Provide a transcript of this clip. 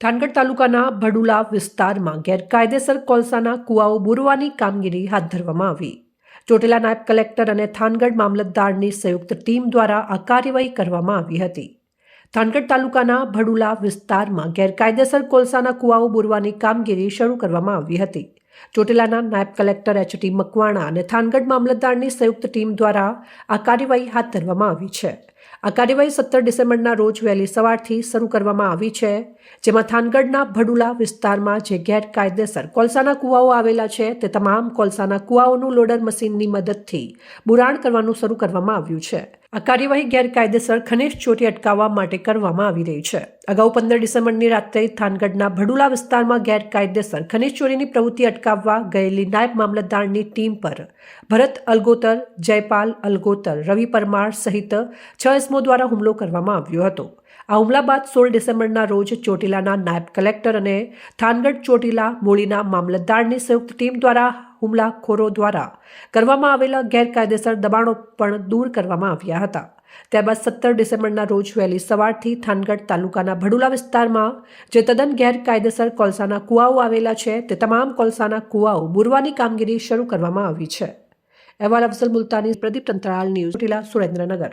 થાનગઢ તાલુકાના ભડુલા વિસ્તારમાં ગેરકાયદેસર કોલસાના કુવાઓ બોરવાની કામગીરી હાથ ધરવામાં આવી. ચોટીલા નાયબ કલેક્ટર અને થાનગઢ મામલતદારની સંયુક્ત ટીમ દ્વારા આ કાર્યવાહી કરવામાં આવી હતી. થાનગઢ તાલુકાના ભડુલા વિસ્તારમાં ગેરકાયદેસર કોલસાના કુવાઓ બોરવાની કામગીરી શરૂ કરવામાં આવી હતી. ચોટીલાના નાયબ કલેક્ટર એચ ટી મકવાણા અને થાનગઢ મામલતદારની સંયુક્ત ટીમ દ્વારા આ કાર્યવાહી હાથ ધરવામાં આવી છે. આ કાર્યવાહી સત્તર ડિસેમ્બરના રોજ વહેલી સવારથી શરૂ કરવામાં આવી છે, જેમાં થાનગઢના ભડુલા વિસ્તારમાં જે ગેરકાયદેસર કોલસાના કુવાઓ આવેલા છે, તે તમામ કોલસાના કુવાઓનું લોડર મશીનની મદદથી બુરાણ કરવાનું શરૂ કરવામાં આવ્યું છે. આ કાર્યવાહી ગેરકાયદેસર ખનિજ ચોરી અટકાવવા માટે કરવામાં આવી રહી છે. અગાઉ પંદર ડિસેમ્બરની રાત્રે થાનગઢના ભડુલા વિસ્તારમાં ગેરકાયદેસર ખનિજ ચોરીની પ્રવૃત્તિ અટકાવવા ગયેલી નાયબ મામલતદારની ટીમ પર ભરત અલગોતર, જયપાલ અલગોતર, રવિ પરમાર સહિત છ ઇસમો દ્વારા હુમલો કરવામાં આવ્યો હતો. આ હુમલા બાદ સોળ ડિસેમ્બરના રોજ ચોટીલાના નાયબ કલેક્ટર અને થાનગઢ ચોટીલા મૂળીના મામલતદારની સંયુક્ત ટીમ દ્વારા હુમલાખોરો દ્વારા કરવામાં આવેલા ગેરકાયદેસર દબાણો પણ દૂર કરવામાં આવ્યા હતા. ત્યારબાદ સત્તર ડિસેમ્બરના રોજ વહેલી સવારથી થાનગઢ તાલુકાના ભડુલા વિસ્તારમાં જે તદ્દન ગેરકાયદેસર કોલસાના કુવાઓ આવેલા છે, તે તમામ કોલસાના કુવાઓ બુરવાની કામગીરી શરૂ કરવામાં આવી છે. અહેવાલ અફઝલ મુલતાની પ્રદીપ તંત્રાલ ન્યૂઝ સુરેન્દ્રનગર.